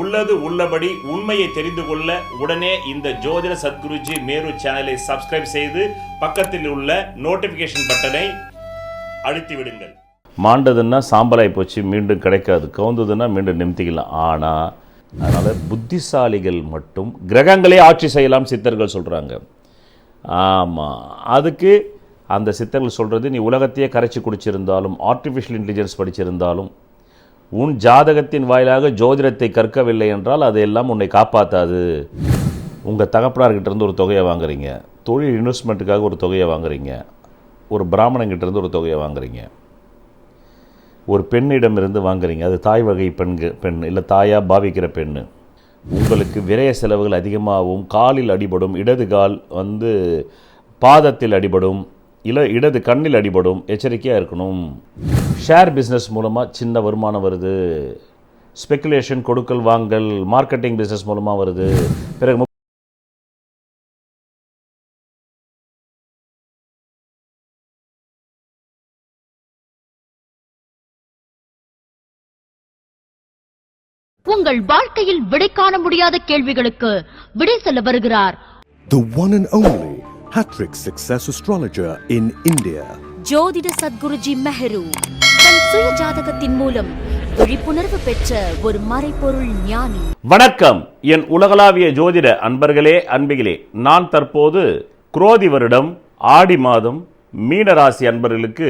உள்ளது உள்ளபடி உண்மையை தெரிந்து கொள்ள உடனே இந்த ஜோதிட சத்குருஜி மேரு சேனலை சப்ஸ்கிரைப் செய்து பக்கத்தில் உள்ள நோட்டிபிகேஷன் பட்டனை அழுத்தி விடுங்கள். மாண்டதுன்னா சாம்பலாய் போச்சு மீண்டும் கிடைக்காது. கவுந்ததுன்னா மீண்டும் நிமித்திக்கலாம். ஆனால் அதனால் புத்திசாலிகள் மட்டும் கிரகங்களே ஆட்சி செய்யலாம் சித்தர்கள் சொல்கிறாங்க ஆமாம் அதுக்கு அந்த சித்தர்கள் சொல்கிறது நீ உலகத்தையே கரைச்சி குடிச்சிருந்தாலும் ஆர்டிஃபிஷியல் இன்டெலிஜென்ஸ் படிச்சிருந்தாலும் உன் ஜாதகத்தின் வாயிலாக ஜோதிடத்தை கற்கவில்லை என்றால் அதையெல்லாம் உன்னை காப்பாற்றாது உங்கள் தகப்பனார்கிட்டேருந்து ஒரு தொகையை வாங்குறீங்க. தொழில் இன்வெஸ்ட்மெண்ட்டுக்காக ஒரு தொகையை வாங்குறீங்க. ஒரு பிராமணங்கிட்டேருந்து ஒரு தொகையை வாங்குறீங்க. ஒரு பெண்ணிடமிருந்து வாங்குறீங்க. அது தாய் வகை பெண்கு பெண் இல்லை தாயாக பாவிக்கிற பெண் உங்களுக்கு விரய செலவுகள் அதிகமாகவும் காலில் அடிபடும் இடது கால் வந்து பாதத்தில் அடிபடும் இல்லை இடது கண்ணில் அடிபடும் எச்சரிக்கையாக இருக்கணும். ஷேர் பிஸ்னஸ் மூலமாக சின்ன வருமானம் வருது. ஸ்பெக்குலேஷன் கொடுக்கல் வாங்கல் மார்க்கெட்டிங் பிஸ்னஸ் மூலமாக வருது. பிறகு உங்கள் வாழ்க்கையில் விடை காண முடியாத கேள்விகளுக்கு விடை சொல்ல வருகிறார். The one and only Hattrick Success Astrologer in India. ஜோதிட சத்குருஜி மெஹரு தன் சுய ஜாதகத்தின் மூலம் விழிப்புணர்வு பெற்ற ஒரு மறைபொருள் ஞானி வணக்கம் என் உலகளாவிய ஜோதிட அன்பர்களே அன்பிகளே நான் தற்போது குரோதி வருடம் ஆடி மாதம் மீன ராசி அன்பர்களுக்கு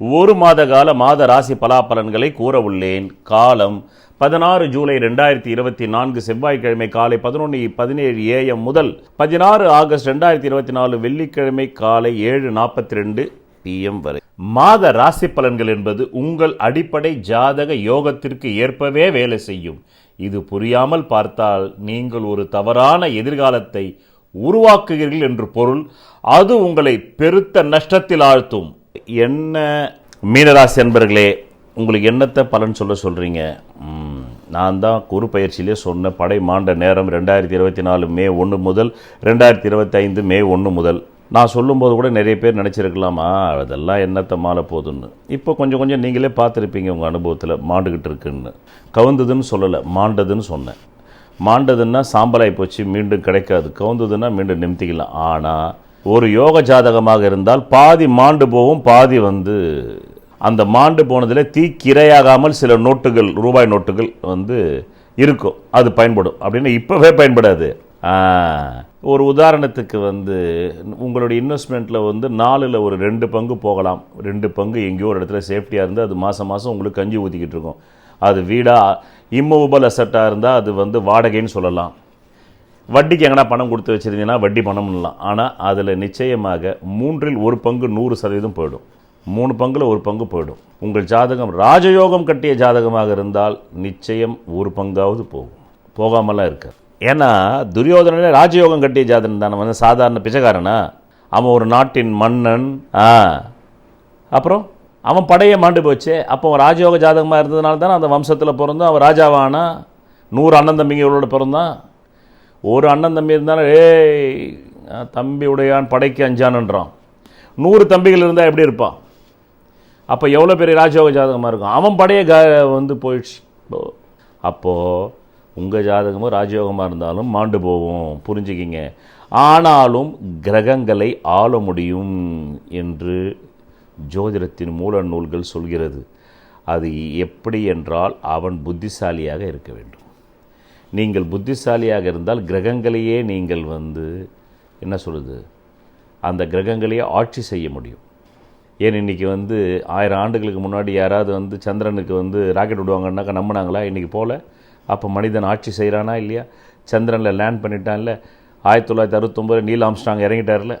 ஒரு மாத கால மாத ராசி பலாபலன்களை கூற உள்ளேன். காலம் பதினாறு ஜூலை ரெண்டாயிரத்தி இருபத்தி நான்கு செவ்வாய்க்கிழமை காலை பதினொன்று பதினேழு ஏஎம் முதல் பதினாறு ஆகஸ்ட் ரெண்டாயிரத்தி இருபத்தி நாலு வெள்ளிக்கிழமை காலை ஏழு நாற்பத்தி ரெண்டு பிஎம் வரை. மாத ராசி பலன்கள் என்பது உங்கள் அடிப்படை ஜாதக யோகத்திற்கு ஏற்பவே வேலை செய்யும். இது புரியாமல் பார்த்தால் நீங்கள் ஒரு தவறான எதிர்காலத்தை உருவாக்குகிறீர்கள் என்று பொருள் அது உங்களை பெருத்த நஷ்டத்தில் ஆழ்த்தும். என்ன மீனராசி அன்பர்களே உங்களுக்கு என்னத்தை பலன் சொல்ல சொல்கிறீங்க நான் தான் குரு பயிற்சியிலே சொன்ன படை மாண்ட நேரம் ரெண்டாயிரத்தி இருபத்தி நாலு மே ஒன்று முதல் ரெண்டாயிரத்தி இருபத்தி ஐந்து மே ஒன்று முதல். நான் சொல்லும்போது கூட நிறைய பேர் நினச்சிருக்கலாமா? அதெல்லாம் என்னத்தை மாலை போகுதுன்னு இப்போ கொஞ்சம் கொஞ்சம் நீங்களே பார்த்துருப்பீங்க உங்கள் அனுபவத்தில் மாண்டுக்கிட்டு இருக்குன்னு. கவுந்ததுன்னு சொல்லலை மாண்டதுன்னு சொன்னேன். மாண்டதுன்னா சாம்பலாய் போச்சு மீண்டும் கிடைக்காது. கவுந்ததுன்னா மீண்டும் நிமித்திக்கலாம். ஆனால் ஒரு யோக ஜாதகமாக இருந்தால் பாதி மாண்டு போகும் பாதி வந்து அந்த மாண்டு போனதில் தீக்கிரையாகாமல் சில நோட்டுகள் ரூபாய் நோட்டுகள் வந்து இருக்கும். அது பயன்படும். அப்படின்னு இப்போவே பயன்படாது. ஒரு உதாரணத்துக்கு வந்து உங்களுடைய இன்வெஸ்ட்மெண்ட்டில் வந்து நாலில் ஒரு ரெண்டு பங்கு போகலாம். ரெண்டு பங்கு எங்கேயோ ஒரு இடத்துல சேஃப்டியாக இருந்து அது மாதம் மாதம் உங்களுக்கு கஞ்சி ஊற்றிக்கிட்டு இருக்கும். அது வீடாக இம்மூவபிள் அசட்டாக இருந்தால் அது வந்து வாடகைன்னு சொல்லலாம். வட்டிக்கு எங்கன்னா பணம் கொடுத்து வச்சிருந்தீங்கன்னா வட்டி பணம்லாம் ஆனால் அதில் நிச்சயமாக மூன்றில் ஒரு பங்கு நூறு சதவீதம் போயிடும். மூணு பங்கில் ஒரு பங்கு போயிடும். உங்கள் ஜாதகம் ராஜயோகம் கட்டிய ஜாதகமாக இருந்தால் நிச்சயம் ஒரு பங்காவது போகும். போகாமலாம் இருக்க ஏன்னா துரியோதனனே ராஜயோகம் கட்டிய ஜாதகம் தானே. வந்து சாதாரண பிச்சைக்காரனா? அவன் ஒரு நாட்டின் மன்னன். ஆ. அப்புறம்? அவன் படையை மாண்டு போச்சு. அப்போ அவன் ராஜயோக ஜாதகமாக இருந்ததுனால தானே அந்த வம்சத்தில் பிறந்தான். அவன் ராஜாவானா? நூறு அண்ணன் தம்பிங்களோட பிறந்தான். ஒரு அண்ணன் தம்பி இருந்தாலும் ஏய் தம்பி உடையான் படைக்கு அஞ்சானுன்றான். நூறு தம்பிகள் இருந்தால் எப்படி இருப்பான்? அப்போ எவ்வளோ பெரிய ராஜயோக ஜாதகமாக இருக்கும்? அவன் படையை க வந்து போயிடுச்சு. அப்போது உங்கள் ஜாதகமும் ராஜயோகமாக இருந்தாலும் மாண்டு போவோம். புரிஞ்சுக்கிங்க. ஆனாலும் கிரகங்களை ஆள முடியும் என்று ஜோதிடத்தின் மூல நூல்கள் சொல்கிறது. அது எப்படி என்றால் அவன் புத்திசாலியாக இருக்க வேண்டும். நீங்கள் புத்திசாலியாக இருந்தால் கிரகங்களையே நீங்கள் வந்து என்ன சொல்கிறது அந்த கிரகங்களையே ஆட்சி செய்ய முடியும். ஏன் இன்றைக்கி வந்து ஆயிரம் ஆண்டுகளுக்கு முன்னாடி யாராவது வந்து சந்திரனுக்கு வந்து ராக்கெட் விடுவாங்கன்னாக்கா நம்பினாங்களா? இன்றைக்கி போல். அப்போ மனிதன் ஆட்சி செய்கிறானா இல்லையா? சந்திரனில் லேண்ட் பண்ணிட்டான்ல. ஆயிரத்தி தொள்ளாயிரத்தி அறுபத்தொம்பது நீல் ஆம்ஸ்டாங் இறங்கிட்டார்ல.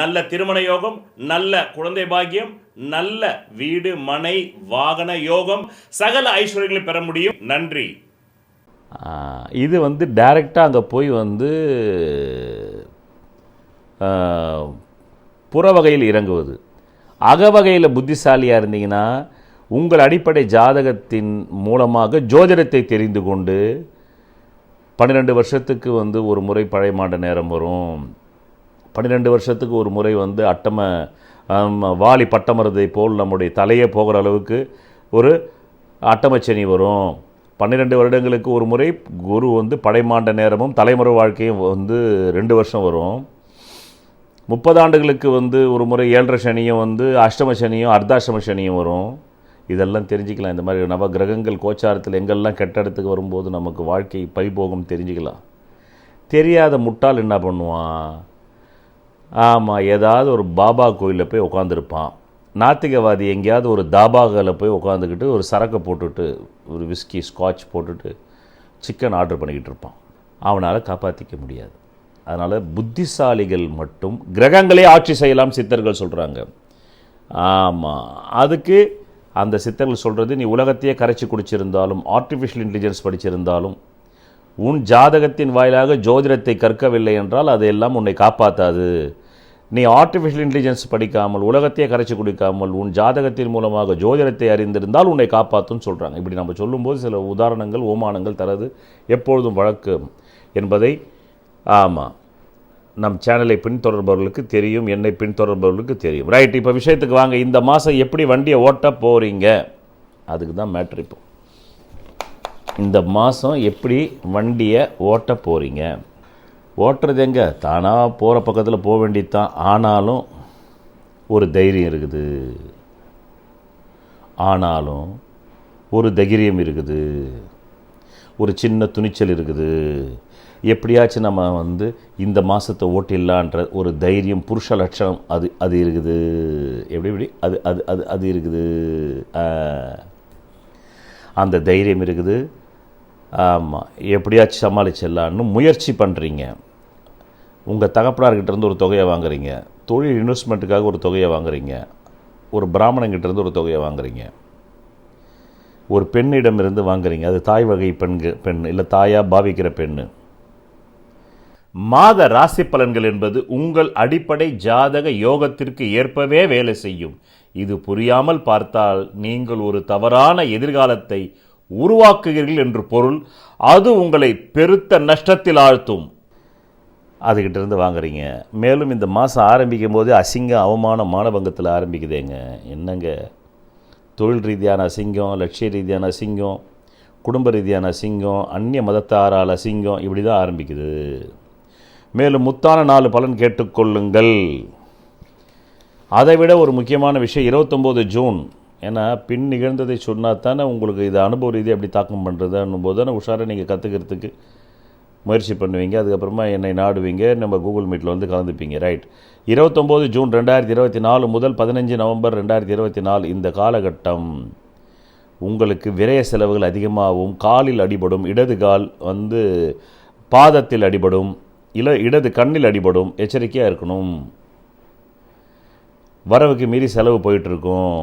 நல்ல திருமண யோகம் நல்ல குழந்தை பாக்கியம் நல்ல வீடு மனை வாகன யோகம். சகல ஐஸ்வர்யங்களை பெற முடியும். நன்றி. இது வந்து டைரெக்டாக அங்கே போய் வந்து புறவகையில் இறங்குவது. அகவகையில் புத்திசாலியாக இருந்தீங்கன்னா உங்கள் அடிப்படை ஜாதகத்தின் மூலமாக ஜோதிடத்தை தெரிந்து கொண்டு பன்னிரெண்டு வருஷத்துக்கு வந்து ஒரு முறை பழைய மாண்ட நேரம் வரும். பன்னிரெண்டு வருஷத்துக்கு ஒரு முறை வந்து அட்டம வாலி பட்டமரத்தை போல் நம்முடைய தலையே போகிற அளவுக்கு ஒரு அட்டமச்சனி வரும். பன்னிரெண்டு வருடங்களுக்கு ஒரு முறை குரு வந்து படைமாண்ட நேரமும் தலைமுறை வாழ்க்கையும் வந்து ரெண்டு வருஷம் வரும். முப்பது ஆண்டுகளுக்கு வந்து ஒரு முறை ஏழரை சனியும் வந்து அஷ்டம சனியும் அர்த்தாஷ்டம சனியும் வரும். இதெல்லாம் தெரிஞ்சுக்கலாம். இந்த மாதிரி நவ கிரகங்கள் கோச்சாரத்தில் எங்கெல்லாம் கெட்ட இடத்துக்கு வரும்போது நமக்கு வாழ்க்கை பறிபோகும் தெரிஞ்சுக்கலாம். தெரியாத முட்டாள் என்ன பண்ணுவான்? ஆமாம் ஏதாவது ஒரு பாபா கோயிலில் போய் உட்காந்துருப்பான் நாத்திகவாதி எங்கேயாவது ஒரு தாபாகில் போய் உட்காந்துக்கிட்டு ஒரு சரக்கை போட்டுட்டு ஒரு விஸ்கி ஸ்காட்ச் போட்டுட்டு சிக்கன் ஆர்டர் பண்ணிக்கிட்டு இருப்பான். அவனால் காப்பாற்றிக்க முடியாது. அதனால் புத்திசாலிகள் மட்டும் கிரகங்களே ஆட்சி செய்யலாம் சித்தர்கள் சொல்கிறாங்க ஆமாம் அதுக்கு அந்த சித்தர்கள் சொல்கிறது நீ உலகத்தையே கரைச்சி குடிச்சிருந்தாலும் ஆர்டிஃபிஷியல் இன்டெலிஜென்ஸ் படிச்சிருந்தாலும் உன் ஜாதகத்தின் வாயிலாக ஜோதிடத்தை கற்கவில்லை என்றால் அதையெல்லாம் உன்னை காப்பாற்றாது நீ ஆர்டிஃபிஷியல் இன்டெலிஜென்ஸ் படிக்காமல் உலகத்தையே கரைச்சி குடிக்காமல் உன் ஜாதகத்தின் மூலமாக ஜோதிடத்தை அறிந்திருந்தால் உன்னை காப்பாற்றுன்னு சொல்கிறாங்க இப்படி நம்ம சொல்லும்போது சில உதாரணங்கள் ஓமானங்கள் தரது எப்பொழுதும் வழக்கு என்பதை ஆமாம் நம் சேனலை பின்தொடர்பவர்களுக்கு தெரியும் என்னை பின்தொடர்பவர்களுக்கு தெரியும். ரைட் இப்போ விஷயத்துக்கு வாங்க. இந்த மாதம் எப்படி வண்டியை ஓட்ட போகிறீங்க அதுக்கு தான் மேட்ரு இப்போ. இந்த மாதம் எப்படி வண்டியை ஓட்ட போகிறீங்க ஓட்டுறது எங்கே? தானாக போகிற பக்கத்தில் போக வேண்டியது தான் ஆனாலும் ஒரு தைரியம் இருக்குது. ஆனாலும் ஒரு தைரியம் இருக்குது. ஒரு சின்ன துணிச்சல் இருக்குது. எப்படியாச்சும் நம்ம வந்து இந்த மாதத்தை ஓட்டிடலான்ற ஒரு தைரியம் புருஷ லட்சணம் அது அது இருக்குது. எப்படி எப்படி? அது அது அது அது இருக்குது. ஆ. அந்த தைரியம் இருக்குது. ஆமாம் எப்படியாச்சும் சமாளிச்சிடலான்னு முயற்சி பண்ணுறீங்க உங்கள் தகப்பனார்கிட்டேருந்து ஒரு தொகையை வாங்குறீங்க. தொழில் இன்வெஸ்ட்மெண்ட்டுக்காக ஒரு தொகையை வாங்குறீங்க. ஒரு பிராமணங்கிட்டேருந்து ஒரு தொகையை வாங்குறீங்க. ஒரு பெண்ணிடம் இருந்து வாங்குறீங்க. அது தாய் வகை பெண்கு பெண் இல்லை தாயாக பாவிக்கிற பெண்ணு. மாத ராசி பலன்கள் என்பது உங்கள் அடிப்படை ஜாதக யோகத்திற்கு ஏற்பவே வேலை செய்யும். இது புரியாமல் பார்த்தால் நீங்கள் ஒரு தவறான எதிர்காலத்தை உருவாக்குகிறீர்கள் என்று பொருள் அது உங்களை பெருத்த நஷ்டத்தில் ஆழ்த்தும். அதுகிட்ட இருந்து வாங்குறீங்க. மேலும் இந்த மாதம் ஆரம்பிக்கும் போது அசிங்க அவமான மானபங்கத்தில் ஆரம்பிக்குதேங்க. என்னங்க? தொழில் ரீதியான அசிங்கம் லட்சிய ரீதியான அசிங்கம் குடும்ப ரீதியான அசிங்கம் அந்நிய மதத்தாரால் அசிங்கம் இப்படி தான் ஆரம்பிக்குது. மேலும் முத்தான நாலு பலன் கேட்டுக்கொள்ளுங்கள். அதை விட ஒரு முக்கியமான விஷயம் இருபத்தொம்போது ஜூன் ஏன்னா பின் நிகழ்ந்ததை சொன்னால் தானே உங்களுக்கு இது அனுபவ ரீதியாக எப்படி தாக்கம் பண்ணுறதுன்னும் போது தானே உஷாராக நீங்கள் கற்றுக்கிறதுக்கு முயற்சி பண்ணுவீங்க. அதுக்கப்புறமா என்னை நாடுவீங்க. நம்ம கூகுள் மீட்டில் வந்து கலந்துப்பீங்க. ரைட். இருபத்தொம்போது ஜூன் ரெண்டாயிரத்தி இருபத்தி நாலு முதல் பதினஞ்சு நவம்பர் ரெண்டாயிரத்தி இருபத்தி நாலு இந்த காலகட்டம் உங்களுக்கு விரய செலவுகள் அதிகமாகவும் காலில் அடிபடும் இடது கால் வந்து பாதத்தில் அடிபடும் இல இடது கண்ணில் அடிபடும் எச்சரிக்கையாக இருக்கணும். வரவுக்கு மீறி செலவு போயிட்டுருக்கும்.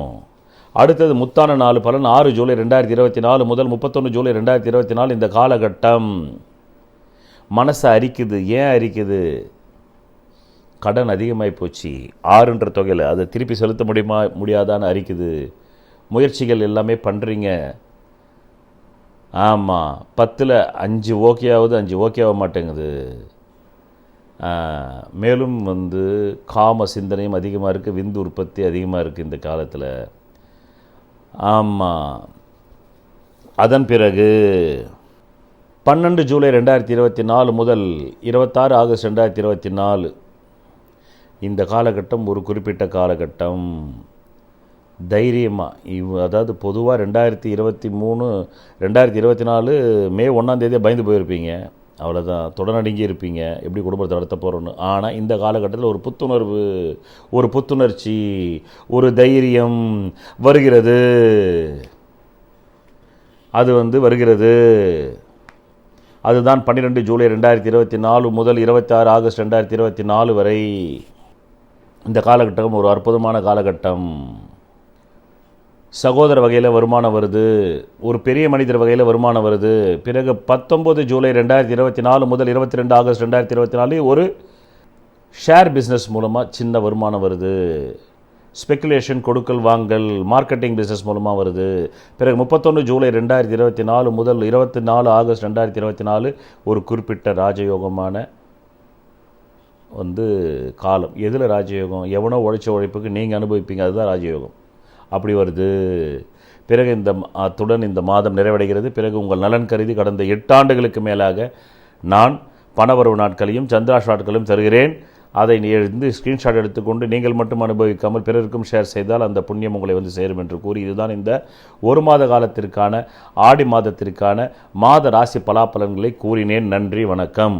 அடுத்தது முத்தான நாலு பலன் ஆறு ஜூலை ரெண்டாயிரத்தி இருபத்தி நாலு முதல் முப்பத்தொன்று ஜூலை ரெண்டாயிரத்தி இருபத்தி நாலு இந்த காலகட்டம். மனசை அரிக்குது. ஏன் அரிக்குது? கடன் அதிகமாகி போச்சு. ஆறுன்ற தொகையில் அதை திருப்பி செலுத்த முடியுமா? முடியாதான்னு அரிக்குது. முயற்சிகள் எல்லாமே பண்ணுறீங்க ஆமாம் பத்தில் அஞ்சு ஓகேவாவது அஞ்சு ஓகே ஆக மாட்டேங்குது மேலும் வந்து காம சிந்தனையும் அதிகமாக இருக்குது விந்து உற்பத்தி அதிகமாக இருக்குது இந்த காலத்தில். ஆமாம் அதன் பிறகு பன்னெண்டு ஜூலை ரெண்டாயிரத்தி இருபத்தி நாலு முதல் இருபத்தாறு ஆகஸ்ட் ரெண்டாயிரத்தி இருபத்தி நாலு இந்த காலகட்டம் ஒரு குறிப்பிட்ட காலகட்டம். தைரியமாக இவ் அதாவது பொதுவாக ரெண்டாயிரத்தி இருபத்தி மூணு ரெண்டாயிரத்தி இருபத்தி நாலு மே ஒன்றாந்தேதியே பயந்து போயிருப்பீங்க. அவ்வளோதான் தொடநடுங்கி இருப்பீங்க. எப்படி குடும்பத்தை நடத்த போகிறோன்னு ஆனால் இந்த காலகட்டத்தில் ஒரு புத்துணர்வு ஒரு புத்துணர்ச்சி ஒரு தைரியம் வருகிறது. அது வந்து வருகிறது. அதுதான் பன்னிரெண்டு ஜூலை ரெண்டாயிரத்தி இருபத்தி நாலு முதல் இருபத்தாறு ஆகஸ்ட் ரெண்டாயிரத்தி இருபத்தி நாலு வரை. இந்த காலகட்டம் ஒரு அற்புதமான காலகட்டம். சகோதர வகையில் வருமானம் வருது ஒரு பெரிய மனிதர் வகையில் வருமானம் வருது. பிறகு பத்தொம்பது ஜூலை ரெண்டாயிரத்தி இருபத்தி நாலு முதல் இருபத்தி ரெண்டு ஆகஸ்ட் ரெண்டாயிரத்தி இருபத்தி நாலு ஒரு ஷேர் பிஸ்னஸ் மூலமாக சின்ன வருமானம் வருது. ஸ்பெக்குலேஷன் கொடுக்கல் வாங்கல் மார்க்கெட்டிங் பிஸ்னஸ் மூலமாக வருது. பிறகு முப்பத்தொன்று ஜூலை ரெண்டாயிரத்தி இருபத்தி நாலு முதல் இருபத்தி நாலு ஆகஸ்ட் ரெண்டாயிரத்தி இருபத்தி நாலு ஒரு குறிப்பிட்ட ராஜயோகமான வந்து காலம். எதில் ராஜயோகம்? எவனோ உழைச்ச உழைப்புக்கு நீங்கள் அனுபவிப்பீங்க. அதுதான் ராஜயோகம். அப்படி வருது. பிறகு இந்த அத்துடன் இந்த மாதம் நிறைவடைகிறது. பிறகு உங்கள் நலன் கருதி கடந்த எட்டு ஆண்டுகளுக்கு மேலாக நான் பணவரவு நாட்களையும் சந்திராஷ் நாட்களையும் தருகிறேன். அதை நீ எழுந்து ஸ்க்ரீன்ஷாட் எடுத்துக்கொண்டு நீங்கள் மட்டும் அனுபவிக்காமல் பிறருக்கும் ஷேர் செய்தால் அந்த புண்ணியம் உங்களை வந்து சேரும் என்று கூறி இதுதான் இந்த ஒரு மாத காலத்திற்கான ஆடி மாதத்திற்கான மாத ராசி பலாபலன்களை கூறினேன். நன்றி வணக்கம்.